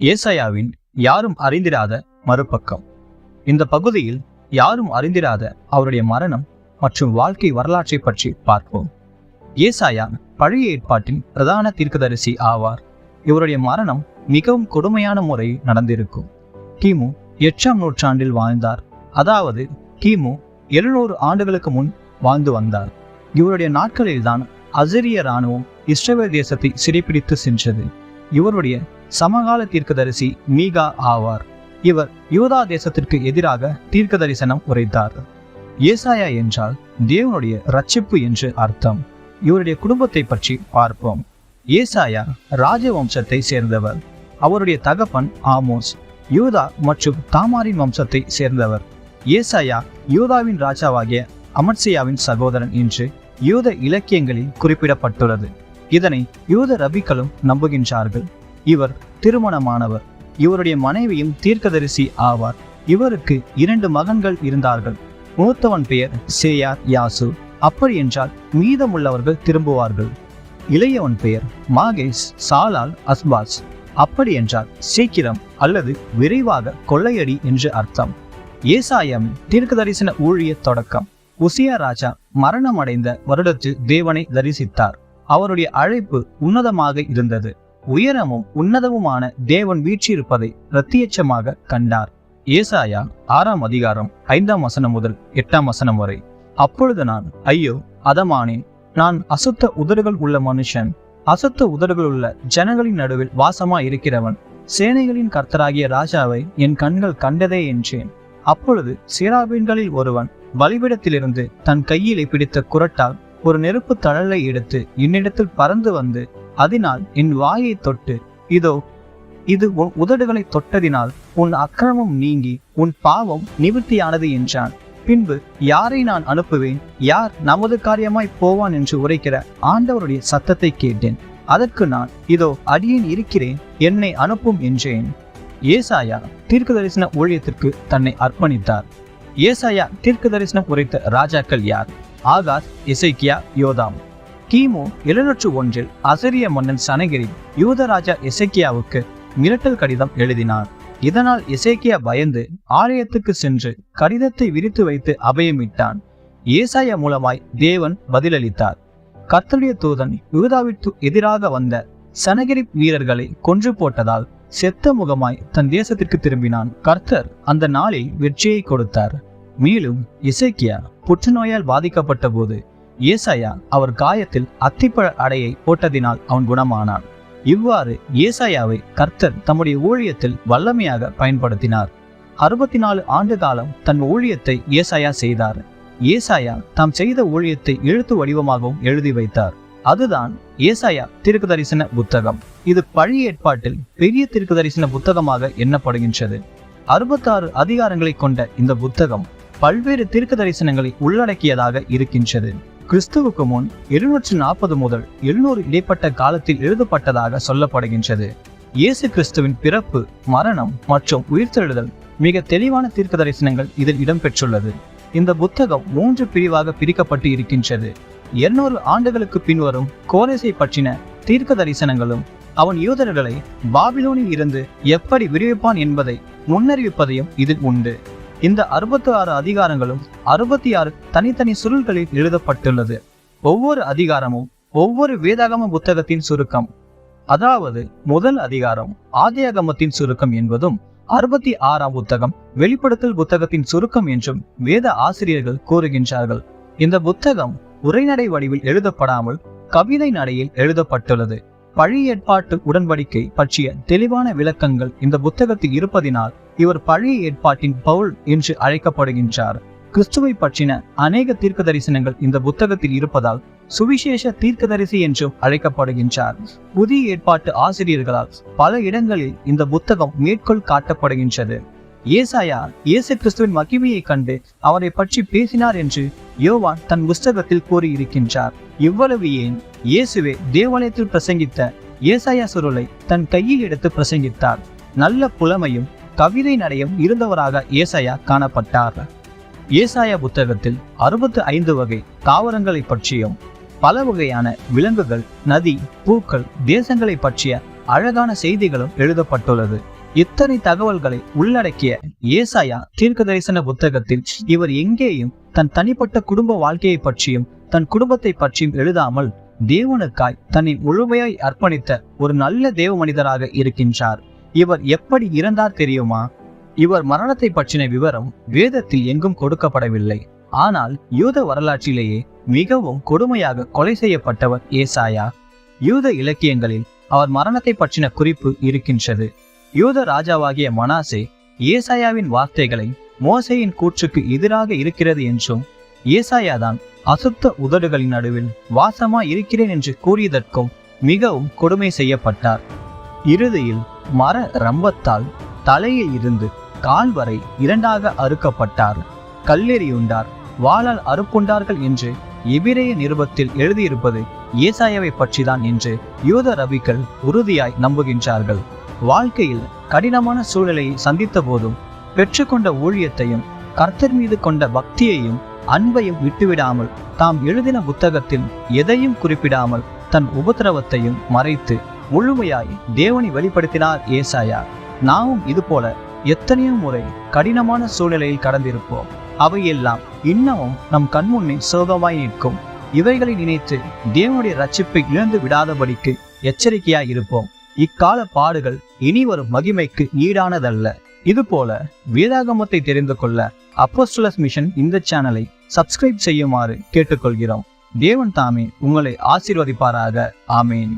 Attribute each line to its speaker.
Speaker 1: ஏசாயாவின் யாரும் அறிந்திராத மறுபக்கம். இந்த பகுதியில் யாரும் அறிந்திராத அவருடைய மரணம் மற்றும் வாழ்க்கை வரலாற்றை பற்றி பார்ப்போம். ஏசாயா பழைய ஏற்பாட்டின் பிரதான தீர்க்கதரிசி ஆவார். இவருடைய மரணம் மிகவும் கொடுமையான முறையில் நடந்திருக்கும். கிமு எட்டாம் நூற்றாண்டில் வாழ்ந்தார். அதாவது கிமு எழுநூறு ஆண்டுகளுக்கு முன் வாழ்ந்து வந்தார். இவருடைய நாட்களில்தான் அசிரிய இராணுவம் இஸ்ரேல் தேசத்தை சிறைப்பிடித்து சென்றது. இவருடைய சமகால தீர்க்கதரிசி மீகா ஆவார். இவர் யூதா தேசத்திற்கு எதிராக தீர்க்க தரிசனம் உரைத்தார். ஏசாயா என்றால் தேவனுடைய ரட்சிப்பு என்று அர்த்தம். இவருடைய குடும்பத்தை பற்றி பார்ப்போம். ஏசாயா ராஜவம்சத்தை சேர்ந்தவர். அவருடைய தகப்பன் ஆமோஸ் யூதா மற்றும் தாமாரின் வம்சத்தை சேர்ந்தவர். ஏசாயா யூதாவின் ராஜாவாகிய அமர்சியாவின் சகோதரன் என்று யூத இலக்கியங்களில் குறிப்பிடப்பட்டுள்ளது. இதனை யூத ரபிக்களும் நம்புகின்றார்கள். இவர் திருமணமானவர். இவருடைய மனைவியும் தீர்க்கதரிசி ஆவார். இவருக்கு இரண்டு மகன்கள் இருந்தார்கள். மூத்தவன் பெயர் சேயார் யாசு. அப்படி என்றால் மீதமுள்ளவர்கள் திரும்புவார்கள். இளையவன் பெயர் மாகேஷ் சாலால் அஸ்பாஸ். அப்படி என்றால் சீக்கிரம் அல்லது விரைவாக கொள்ளையடி என்று அர்த்தம். ஏசாயம் தீர்க்க தரிசன ஊழிய தொடக்கம். உசியா ராஜா மரணமடைந்த வருடத்தில் தேவனை தரிசித்தார். அவருடைய அழைப்பு உன்னதமாக இருந்தது. உயரமும் உன்னதமுமான தேவன் வீற்றிருப்பதை பிரத்யட்சமாக கண்டார். ஏசாயா ஆறாம் அதிகாரம் ஐந்தாம் வசனம் முதல் எட்டாம் வசனம் வரை. அப்பொழுது நான் ஐயோ அதமானேன் நான் அசுத்த உதடுகள் உள்ள மனுஷன். அசுத்த உதடுகள் உள்ள ஜனங்களின் நடுவில் வாசமா இருக்கிறவன் சேனைகளின் கர்த்தராகிய ராஜாவை என் கண்கள் கண்டதே என்றேன். அப்பொழுது சீராபீன்களில் ஒருவன் வலிபிடத்திலிருந்து தன் கையிலே பிடித்த குரட்டால் ஒரு நெருப்பு தழலை எடுத்து என்னிடத்தில் பறந்து வந்து அதனால் என் வாயை தொட்டு இதோ இது உன் உதடுகளை தொட்டதினால் உன் அக்கிரமம் நீங்கி உன் பாவம் நிவர்த்தியானது என்றான். பின்பு யாரை நான் அனுப்புவேன்? யார் நமது காரியமாய் போவான்? என்று உரைக்கிற ஆண்டவருடைய சத்தத்தை கேட்டேன். அதற்கு நான் இதோ அடியேன் இருக்கிறேன் என்னை அனுப்பும் என்றேன். ஏசாயா தீர்க்க தரிசன ஊழியத்திற்கு தன்னை அர்ப்பணித்தார். ஏசாயா தீர்க்க தரிசனம் உரைத்த ராஜாக்கள் யார்? ஆகாத் இசைக்கியா யோதாம். கிமு எழுநூற்று ஒன்றில் அசரிய மன்னன் சனகிரி யூதராஜா இசைக்கியாவுக்கு மிரட்டல் கடிதம் எழுதினார். இதனால் இசைக்கியா பயந்து ஆலயத்துக்கு சென்று கடிதத்தை விரித்து வைத்து அபயமிட்டான். ஏசாயா மூலமாய் தேவன் பதிலளித்தார். கர்த்தருடைய தூதன் யூதாவிற்கு எதிராக வந்த சனகிரி வீரர்களை கொன்று போட்டதால் செத்த முகமாய் தன் தேசத்திற்கு திரும்பினான். கர்த்தர் அந்த நாளில் வெற்றியை கொடுத்தார். மேலும் இசைக்கியா புற்றுநோயால் பாதிக்கப்பட்ட போது ஏசாயா அவர் காயத்தில் அத்திப்பழ அடையை போட்டதினால் அவன் குணமானான். இவ்வாறு ஏசாயாவை கர்த்தர் தம்முடைய ஊழியத்தில் வல்லமையாக பயன்படுத்தினார். அறுபத்தி நாலு ஆண்டு காலம் தன் ஊழியத்தை ஏசாயா செய்தார். ஏசாயா தாம் செய்த ஊழியத்தை எழுத்து வடிவமாகவும் எழுதி வைத்தார். அதுதான் ஏசாயா திருக்கு தரிசன புத்தகம். இது பழைய ஏற்பாட்டில் பெரிய திருக்கு தரிசன புத்தகமாக எண்ணப்படுகின்றது. அறுபத்தாறு அதிகாரங்களை கொண்ட இந்த புத்தகம் பல்வேறு தீர்க்க தரிசனங்களை உள்ளடக்கியதாக இருக்கின்றது. கிறிஸ்துவுக்கு முன் எழுநூற்று நாற்பது முதல் எழுநூறு இடைப்பட்ட காலத்தில் எழுதப்பட்டதாக சொல்லப்படுகின்றது. இயேசு கிறிஸ்துவின் பிறப்பு மரணம் மற்றும் உயிர்த்தெழுதல் மிக தெளிவான தீர்க்க தரிசனங்கள் இதில் இடம்பெற்றுள்ளது. இந்த புத்தகம் மூன்று பிரிவாக பிரிக்கப்பட்டு இருக்கின்றது. இருநூறு ஆண்டுகளுக்கு பின்வரும் கோரேசை பற்றின தீர்க்க தரிசனங்களும் அவன் யூதர்களை பாபிலோனில் இருந்து எப்படி விடுவிப்பான் என்பதை முன்னறிவிப்பதையும் இதில் உண்டு. இந்த அறுபத்தி ஆறு அதிகாரங்களும் அறுபத்தி ஆறு தனித்தனி சுருள்களில் எழுதப்பட்டுள்ளது. ஒவ்வொரு அதிகாரமும் ஒவ்வொரு வேதாகம புத்தகத்தின் சுருக்கம். அதாவது முதல் அதிகாரம் ஆதியாகமத்தின் சுருக்கம் என்பதும் அறுபத்தி ஆறாம் புத்தகம் வெளிப்படுத்தல் புத்தகத்தின் சுருக்கம் என்றும் வேத ஆசிரியர்கள் கூறுகின்றார்கள். இந்த புத்தகம் உரைநடை வடிவில் எழுதப்படாமல் கவிதை நடையில் எழுதப்பட்டுள்ளது. பழைய ஏற்பாட்டு உடன்படிக்கை பற்றிய தெளிவான விளக்கங்கள் இந்த புத்தகத்தில் இருப்பதினால் இவர் பழைய ஏற்பாட்டின் பவுல் என்று அழைக்கப்படுகின்றார். கிறிஸ்துவை பற்றின அநேக தீர்க்க தரிசனங்கள் இந்த புத்தகத்தில் இருப்பதால் சுவிசேஷ தீர்க்கதரிசி என்றும் அழைக்கப்படுகின்றார். புதிய ஏற்பாட்டு ஆசிரியர்களால் பல இடங்களில் இந்த புத்தகம் மேற்கோள் காட்டப்படுகின்றது. ஏசாயா இயேசு கிறிஸ்துவின் மகிமையை கண்டு அவரை பற்றி பேசினார் என்று யோவான் தன் புஸ்தகத்தில் கூறியிருக்கின்றார். இவ்வளவு ஏன் இயேசுவே தேவாலயத்தில் பிரசங்கித்த ஏசாயா சுருளை தன் கையில் எடுத்து பிரசங்கித்தார். நல்ல புலமையும் கவிதை நடையும் இருந்தவராக ஏசாயா காணப்பட்டார். ஏசாயா புத்தகத்தில் அறுபத்து ஐந்து வகை தாவரங்களை பற்றியும் பல வகையான விலங்குகள் நதி பூக்கள் தேசங்களை பற்றிய அழகான செய்திகளும் எழுதப்பட்டுள்ளது. இத்தனை தகவல்களை உள்ளடக்கிய ஏசாயா தீர்க்க தரிசன புத்தகத்தில் இவர் எங்கேயும் தன் தனிப்பட்ட குடும்ப வாழ்க்கையை பற்றியும் தன் குடும்பத்தை பற்றியும் எழுதாமல் தேவனுக்காய் தன்னை முழுமையாய் அர்ப்பணித்த ஒரு நல்ல தேவ மனிதராக இருக்கின்றார். இவர் எப்படி இறந்தார் தெரியுமா? இவர் மரணத்தை பற்றின விவரம் வேதத்தில் எங்கும் கொடுக்கப்படவில்லை. ஆனால் யூத வரலாற்றிலேயே மிகவும் கொடுமையாக கொலை செய்யப்பட்டவர் ஏசாயா. யூத இலக்கியங்களில் அவர் மரணத்தை பற்றின குறிப்பு இருக்கின்றது. யூத ராஜாவாகிய மனாசே ஏசாயாவின் வார்த்தைகளை மோசையின் கூற்றுக்கு எதிராக இருக்கிறது என்றும் ஏசாயாதான் அசுத்த உதடுகளின் நடுவில் வாசமா இருக்கிறேன் என்று கூறியதற்கும் மிகவும் கொடுமை செய்யப்பட்டார். இறுதியில் மர ரம்பத்தால் தலையில் இருந்து கால் வரை இரண்டாக அறுக்கப்பட்டார். கல்லெறியுண்டார் வாளால் அறுப்புண்டார்கள் என்று எபிரேய நிருபத்தில் எழுதியிருப்பது ஏசாயாவை பற்றிதான் என்று யூத ரபிகள் உறுதியாய் நம்புகின்றார்கள். வாழ்க்கையில் கடினமான சூழ்நிலையை சந்தித்த போதும் பெற்றுக்கொண்ட ஊழியத்தையும் கர்த்தர் மீது கொண்ட பக்தியையும் அன்பையும் விட்டுவிடாமல் தாம் எழுதின புத்தகத்தில் எதையும் குறிப்பிடாமல் தன் உபத்திரவத்தையும் மறைத்து முழுமையாய் தேவனை வெளிப்படுத்தினார் ஏசாயா. நாமும் இதுபோல எத்தனையோ முறை கடினமான சூழ்நிலையில் கடந்திருப்போம். அவையெல்லாம் இன்னமும் நம் கண்முன்னே சோகமாய் நிற்கும். இவைகளை நினைத்து தேவனுடைய ரட்சிப்பை இழந்து விடாதபடிக்கு எச்சரிக்கையாய் இருப்போம். இக்கால பாடுகள் இனி வரும் மகிமைக்கு ஈடானதல்ல. இதுபோல வேதாகமத்தை தெரிந்து கொள்ள அப்போஸ்டலஸ் மிஷன் இந்த சேனலை சப்ஸ்கிரைப் செய்யுமாறு கேட்டுக்கொள்கிறோம். தேவன் தாமே உங்களை ஆசீர்வதிப்பாராக. ஆமேன்.